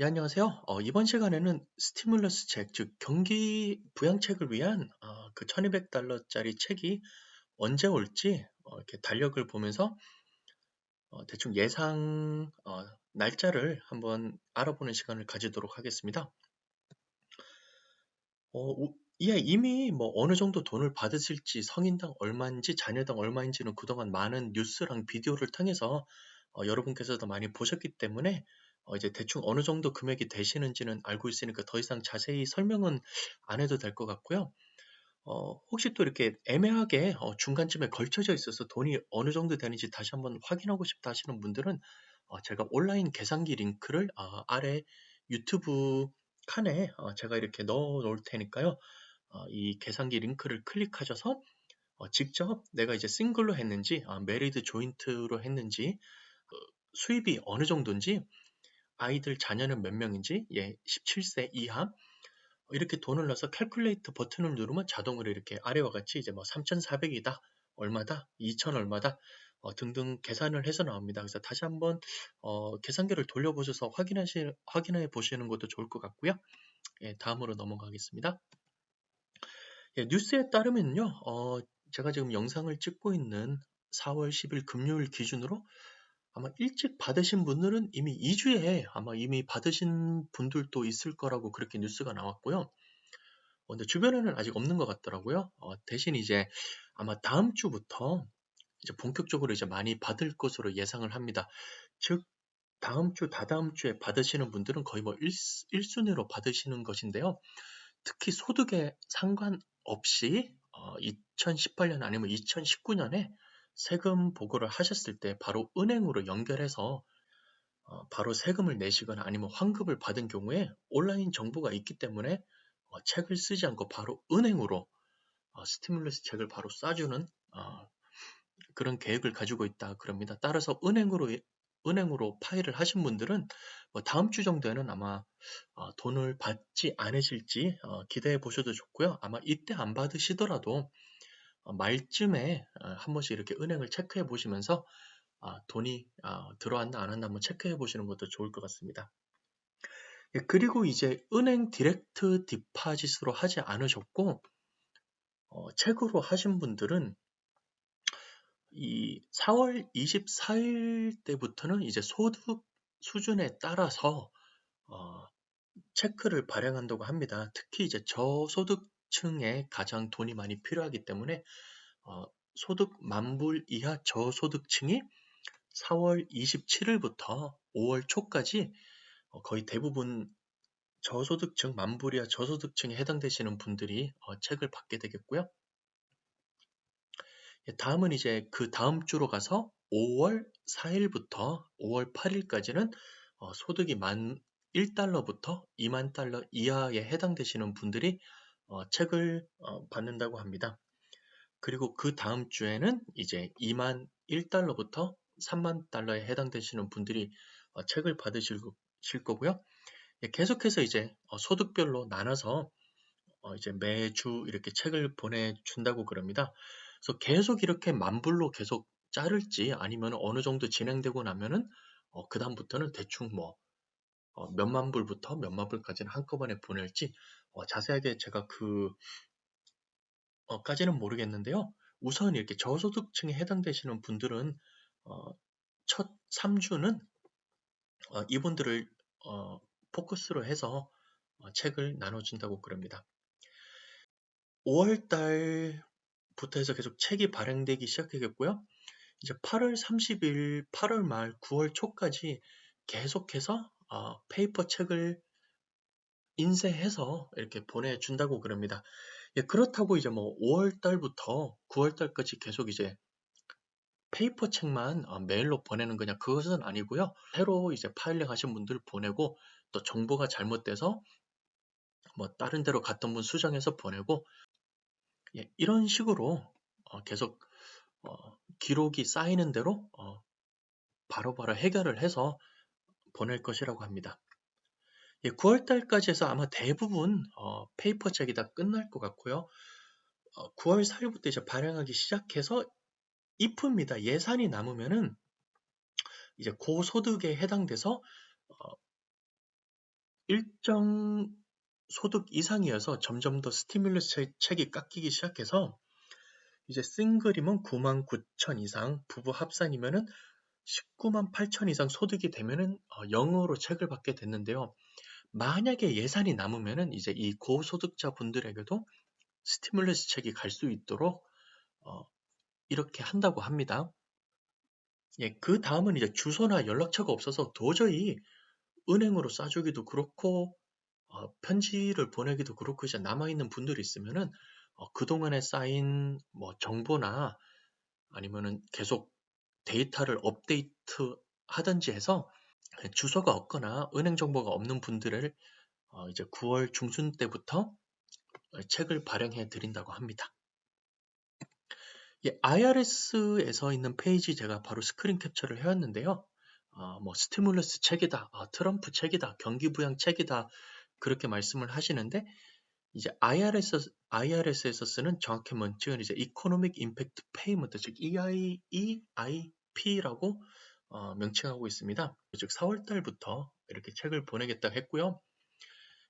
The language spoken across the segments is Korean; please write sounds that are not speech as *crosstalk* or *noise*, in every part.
예, 안녕하세요. 어, 이번 시간에는 스티뮬러스 책, 즉 경기 부양책을 위한 어, 그 1200달러짜리 책이 언제 올지 어, 이렇게 달력을 보면서 어, 대충 예상 어, 날짜를 한번 알아보는 시간을 가지도록 하겠습니다. 어, 우- 예, 이미 뭐 어느 정도 돈을 받으실지 성인당 얼마인지 자녀당 얼마인지는 그동안 많은 뉴스랑 비디오를 통해서 어, 여러분께서도 많이 보셨기 때문에 어, 이제 대충 어느 정도 금액이 되시는지는 알고 있으니까 더 이상 자세히 설명은 안 해도 될 것 같고요. 어, 혹시 또 이렇게 애매하게 어, 중간쯤에 걸쳐져 있어서 돈이 어느 정도 되는지 다시 한번 확인하고 싶다 하시는 분들은 어, 제가 온라인 계산기 링크를 어, 아래 유튜브 칸에 어, 제가 이렇게 넣어 놓을 테니까요. 어, 이 계산기 링크를 클릭하셔서 어, 직접 내가 이제 싱글로 했는지 아, 메리드 조인트로 했는지 그 수입이 어느 정도인지 아이들 자녀는 몇 명인지 예 17세 이하 이렇게 돈을 넣어서 캘큘레이터 버튼을 누르면 자동으로 이렇게 아래와 같이 이제 뭐 3,400이다 얼마다 2,000 얼마다 어, 등등 계산을 해서 나옵니다. 그래서 다시 한번 어, 계산기를 돌려보셔서 확인하시, 확인해 보시는 것도 좋을 것 같고요. 예, 다음으로 넘어가겠습니다. 예, 뉴스에 따르면요, 어, 제가 지금 영상을 찍고 있는 4월 10일 금요일 기준으로 아마 일찍 받으신 분들은 이미 2주에 아마 이미 받으신 분들도 있을 거라고 그렇게 뉴스가 나왔고요. 어, 근데 주변에는 아직 없는 것 같더라고요. 어, 대신 이제 아마 다음 주부터 이제 본격적으로 이제 많이 받을 것으로 예상을 합니다. 즉, 다음 주, 다다음 주에 받으시는 분들은 거의 뭐 1, 1순위로 받으시는 것인데요. 특히 소득에 상관없이 어, 2018년 아니면 2019년에 세금 보고를 하셨을 때 바로 은행으로 연결해서 어, 바로 세금을 내시거나 아니면 환급을 받은 경우에 온라인 정보가 있기 때문에 어, 책을 쓰지 않고 바로 은행으로 어, 스티뮬러스 책을 바로 쏴주는 어, 그런 계획을 가지고 있다 그럽니다. 따라서 은행으로 은행으로 파일을 하신 분들은 뭐 다음 주 정도에는 아마 어, 돈을 받지 않으실지 어, 기대해 보셔도 좋고요. 아마 이때 안 받으시더라도 어, 말쯤에 어, 한 번씩 이렇게 은행을 체크해 보시면서 아, 돈이 아, 들어왔나 안 왔나 한번 체크해 보시는 것도 좋을 것 같습니다. 예, 그리고 이제 은행 디렉트 디파짓으로 하지 않으셨고 어, 책으로 하신 분들은 이 4월 24일 때부터는 이제 소득 수준에 따라서 어, 체크를 발행한다고 합니다. 특히 이제 저소득 층에 가장 돈이 많이 필요하기 때문에 어, 소득 만불 이하 저소득층이 4월 27일부터 5월 초까지 어, 거의 대부분 저소득층 만불 이하 저소득층에 해당되시는 분들이 어, 책을 받게 되겠고요. 예, 다음은 이제 그 다음 주로 가서 5월 4일부터 5월 8일까지는 어, 소득이 만 1달러부터 2만 달러 이하에 해당되시는 분들이 어, 책을 어, 받는다고 합니다. 그리고 그 다음 주에는 이제 2만 1달러부터 3만 달러에 해당되시는 분들이 어, 책을 받으실 거고요. 예, 계속해서 이제 어, 소득별로 나눠서 어, 이제 매주 이렇게 책을 보내준다고 그럽니다. 그래서 계속 이렇게 만불로 계속 자를지 아니면 어느 정도 진행되고 나면은 어, 그 다음부터는 대충 뭐 어, 몇만 불부터 몇만 불까지는 한꺼번에 보낼지 어, 자세하게 제가 그 어, 까지는 모르겠는데요. 우선 이렇게 저소득층에 해당되시는 분들은 어, 첫 3주는 어, 이분들을 어, 포커스로 해서 어, 책을 나눠준다고 그럽니다. 5월 달부터 해서 계속 책이 발행되기 시작하겠고요. 이제 8월 30일, 8월 말, 9월 초까지 계속해서 어, 페이퍼 책을 인쇄해서 이렇게 보내준다고 그럽니다. 예, 그렇다고 이제 뭐 5월 달부터 9월 달까지 계속 이제 페이퍼 책만 어, 메일로 보내는 거냐 그것은 아니고요. 새로 이제 파일링 하신 분들 보내고 또 정보가 잘못돼서 뭐 다른 데로 갔던 분 수정해서 보내고 예, 이런 식으로 어, 계속 어, 기록이 쌓이는 대로 어, 바로바로 해결을 해서 보낼 것이라고 합니다. 예, 9월 달까지 해서 아마 대부분 어, 페이퍼 책이 다 끝날 것 같고요. 어, 9월 4일부터 이제 발행하기 시작해서 if입니다. 예산이 남으면은 이제 고소득에 해당돼서 어, 일정 소득 이상이어서 점점 더 스티뮬러스 책이 깎이기 시작해서 이제 싱글이면 9만 9천 이상, 부부 합산이면은 19만 8천 이상 소득이 되면은 어, 영어로 책을 받게 됐는데요. 만약에 예산이 남으면은 이제 이 고소득자 분들에게도 스티뮬러스 책이 갈 수 있도록 어, 이렇게 한다고 합니다. 예, 그 다음은 이제 주소나 연락처가 없어서 도저히 은행으로 싸주기도 그렇고 어, 편지를 보내기도 그렇고 이제 남아있는 분들이 있으면은 어, 그동안에 쌓인 뭐 정보나 아니면은 계속 데이터를 업데이트 하든지 해서 주소가 없거나 은행 정보가 없는 분들을 어, 이제 9월 중순 때부터 책을 발행해 드린다고 합니다. 예, IRS에서 있는 페이지 제가 바로 스크린 캡처를 해왔는데요. 어, 뭐 스티뮬러스 책이다, 어, 트럼프 책이다, 경기부양 책이다 그렇게 말씀을 하시는데 이제 IRS, IRS에서 쓰는 정확히 뭔지는 이제 Economic Impact 즉 EI, EIP라고 어, 명칭하고 있습니다. 즉 4월 달부터 이렇게 책을 보내겠다 했고요.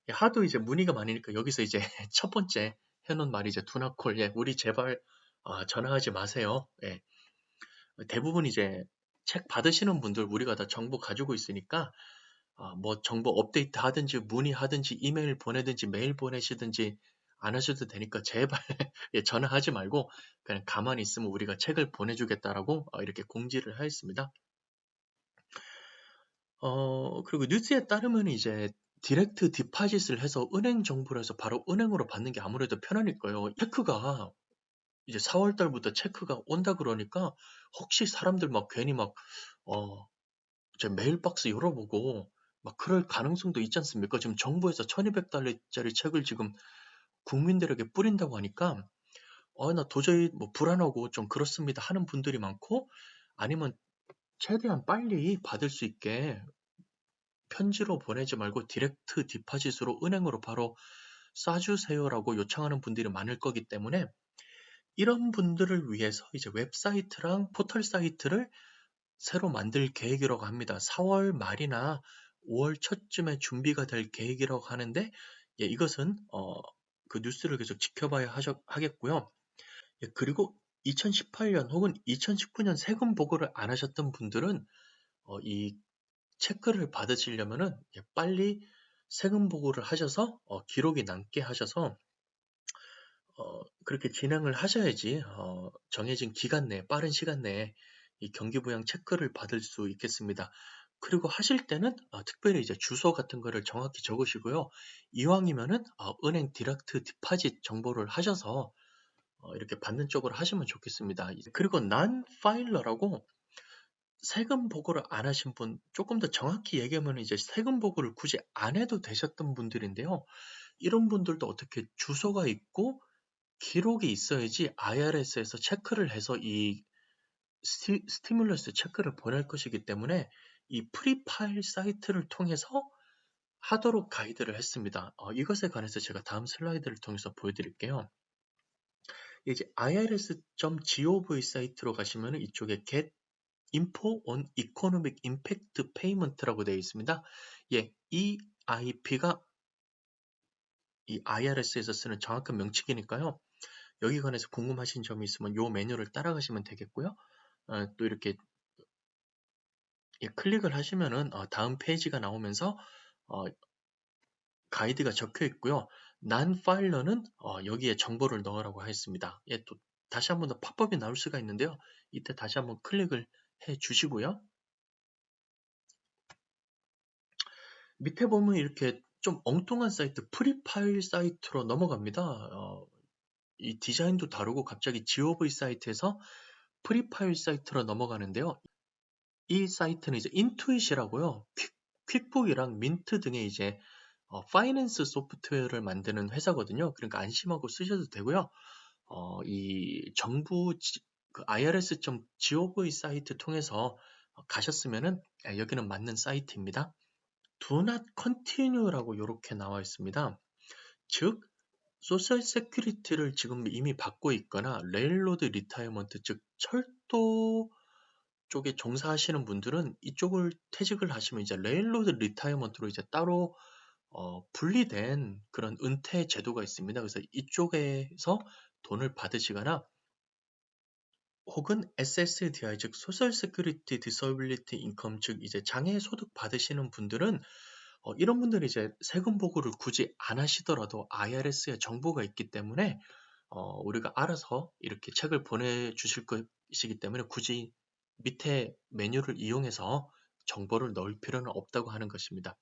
예, 하도 이제 문의가 많으니까 여기서 이제 *laughs* 첫 번째 해놓은 말이 이제 두나콜, 예, 우리 제발 어, 전화하지 마세요. 예. 대부분 이제 책 받으시는 분들 우리가 다 정보 가지고 있으니까 어, 뭐 정보 업데이트 하든지 문의하든지 이메일 보내든지 메일 보내시든지 안 하셔도 되니까 제발 *laughs* 예, 전화하지 말고 그냥 가만히 있으면 우리가 책을 보내주겠다라고 어, 이렇게 공지를 하였습니다. 어, 그리고 뉴스에 따르면 이제 디렉트 디파짓을 해서 은행 정보를 해서 바로 은행으로 받는 게 아무래도 편하니까요. 체크가 이제 4월 달부터 체크가 온다 그러니까 혹시 사람들 막 괜히 막 어, 제 메일박스 열어보고 막 그럴 가능성도 있지 않습니까? 지금 정부에서 1200달러짜리 책을 지금 국민들에게 뿌린다고 하니까 어, 나 도저히 뭐 불안하고 좀 그렇습니다 하는 분들이 많고 아니면 최대한 빨리 받을 수 있게 편지로 보내지 말고 디렉트 디파짓으로 은행으로 바로 쏴주세요라고 요청하는 분들이 많을 거기 때문에 이런 분들을 위해서 이제 웹사이트랑 포털 사이트를 새로 만들 계획이라고 합니다. 4월 말이나 5월 초쯤에 준비가 될 계획이라고 하는데 예, 이것은 어, 그 뉴스를 계속 지켜봐야 하셔, 하겠고요. 예, 그리고 2018년 혹은 2019년 세금 보고를 안 하셨던 분들은 어, 이 체크를 받으시려면은 예, 빨리 세금 보고를 하셔서 어, 기록이 남게 하셔서 어, 그렇게 진행을 하셔야지 어, 정해진 기간 내에 빠른 시간 내에 이 경기부양 체크를 받을 수 있겠습니다. 그리고 하실 때는 어, 특별히 이제 주소 같은 거를 정확히 적으시고요. 이왕이면은 어, 은행 디렉트 디파짓 정보를 하셔서 어, 이렇게 받는 쪽으로 하시면 좋겠습니다. 그리고 난 파일러라고 세금 보고를 안 하신 분, 조금 더 정확히 얘기하면 이제 세금 보고를 굳이 안 해도 되셨던 분들인데요. 이런 분들도 어떻게 주소가 있고 기록이 있어야지 IRS에서 체크를 해서 이 스티, 스티뮬러스 체크를 보낼 것이기 때문에 이 프리 파일 사이트를 통해서 하도록 가이드를 했습니다. 어, 이것에 관해서 제가 다음 슬라이드를 통해서 보여드릴게요. 이제 irs.gov 사이트로 가시면 이쪽에 get info on economic impact payment라고 되어 있습니다. 예, 이 IP가 이 IRS에서 쓰는 정확한 명칭이니까요. 여기 관해서 궁금하신 점이 있으면 이 메뉴를 따라가시면 되겠고요. 어, 또 이렇게 예, 클릭을 하시면은 어, 다음 페이지가 나오면서 어, 가이드가 적혀 있고요. 난 파일러는 어, 여기에 정보를 넣으라고 하였습니다. 예, 또 다시 한번 더 팝업이 나올 수가 있는데요. 이때 다시 한번 클릭을 해 주시고요. 밑에 보면 이렇게 좀 엉뚱한 사이트, 프리파일 사이트로 넘어갑니다. 어, 이 디자인도 다르고 갑자기 GOV 사이트에서 프리파일 사이트로 넘어가는데요. 이 사이트는 이제 인투잇이라고요. 퀵, 북이랑 민트 등의 이제 어, 파이낸스 소프트웨어를 만드는 회사거든요. 그러니까 안심하고 쓰셔도 되고요. 어, 이 정부 그 irs.gov 사이트 통해서 가셨으면은 아, 여기는 맞는 사이트입니다. Do not continue라고 이렇게 나와 있습니다. 즉 소셜 세큐리티를 지금 이미 받고 있거나 레일로드 리타이먼트 즉 철도 쪽에 종사하시는 분들은 이쪽을 퇴직을 하시면 이제 레일로드 리타이먼트로 이제 따로 어, 분리된 그런 은퇴 제도가 있습니다. 그래서 이쪽에서 돈을 받으시거나 혹은 SSDI 즉 Social Security Disability Income 즉 이제 장애 소득 받으시는 분들은 어, 이런 분들이 이제 세금 보고를 굳이 안 하시더라도 IRS에 정보가 있기 때문에 어, 우리가 알아서 이렇게 책을 보내주실 것이기 때문에 굳이 밑에 메뉴를 이용해서 정보를 넣을 필요는 없다고 하는 것입니다.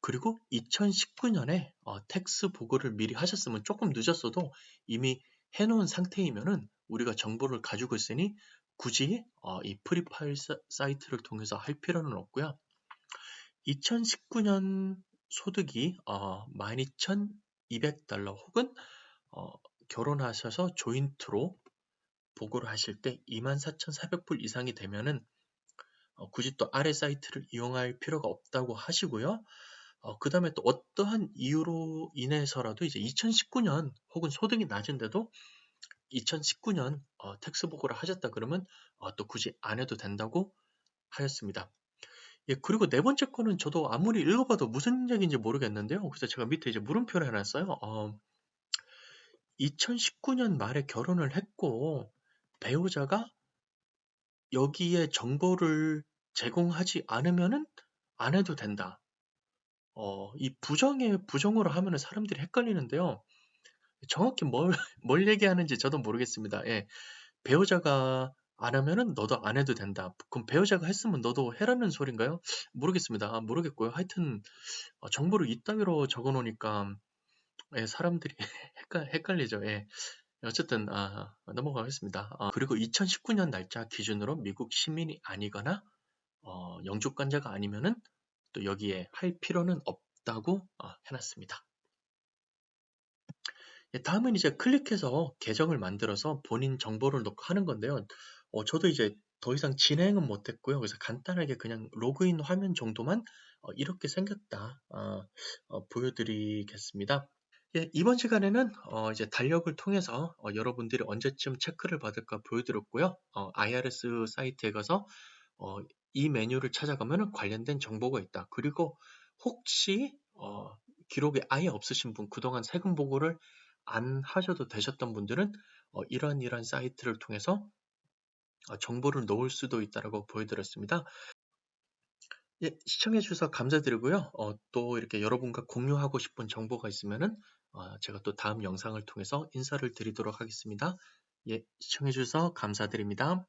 그리고 2019년에 어, 텍스 보고를 미리 하셨으면 조금 늦었어도 이미 해놓은 상태이면은 우리가 정보를 가지고 있으니 굳이 어, 이 프리파일 사이트를 통해서 할 필요는 없고요. 2019년 소득이 어, 12,200달러 혹은 어, 결혼하셔서 조인트로 보고를 하실 때 24,400불 이상이 되면은 어, 굳이 또 아래 사이트를 이용할 필요가 없다고 하시고요. 어, 그 다음에 또 어떠한 이유로 인해서라도 이제 2019년 혹은 소득이 낮은데도 2019년 어, 텍스 보고를 하셨다 그러면 어, 또 굳이 안 해도 된다고 하였습니다. 예, 그리고 네 번째 거는 저도 아무리 읽어봐도 무슨 얘기인지 모르겠는데요. 그래서 제가 밑에 이제 물음표를 해놨어요. 어, 2019년 말에 결혼을 했고 배우자가 여기에 정보를 제공하지 않으면은 안 해도 된다. 어, 이 부정에 부정으로 하면은 사람들이 헷갈리는데요. 정확히 뭘, *laughs* 뭘 얘기하는지 저도 모르겠습니다. 예. 배우자가 안 하면은 너도 안 해도 된다. 그럼 배우자가 했으면 너도 해라는 소린가요? 모르겠습니다. 아, 모르겠고요. 하여튼 어, 정보를 이따위로 적어 놓으니까 예, 사람들이 *laughs* 헷갈, 헷갈리죠. 예. 어쨌든 아, 넘어가겠습니다. 아, 그리고 2019년 날짜 기준으로 미국 시민이 아니거나 어, 영주권자가 아니면은 또 여기에 할 필요는 없다고 어, 해놨습니다. 예, 다음은 이제 클릭해서 계정을 만들어서 본인 정보를 넣고 하는 건데요. 어, 저도 이제 더 이상 진행은 못했고요. 그래서 간단하게 그냥 로그인 화면 정도만 어, 이렇게 생겼다 어, 어, 보여드리겠습니다. 예, 이번 시간에는 어, 이제 달력을 통해서 어, 여러분들이 언제쯤 체크를 받을까 보여드렸고요. 어, IRS 사이트에 가서 어, 이 메뉴를 찾아가면 관련된 정보가 있다. 그리고 혹시 어, 기록이 아예 없으신 분, 그동안 세금 보고를 안 하셔도 되셨던 분들은 어, 이러한 이러한 사이트를 통해서 어, 정보를 넣을 수도 있다라고 보여드렸습니다. 예, 시청해 주셔서 감사드리고요. 어, 또 이렇게 여러분과 공유하고 싶은 정보가 있으면은 어, 제가 또 다음 영상을 통해서 인사를 드리도록 하겠습니다. 예, 시청해 주셔서 감사드립니다.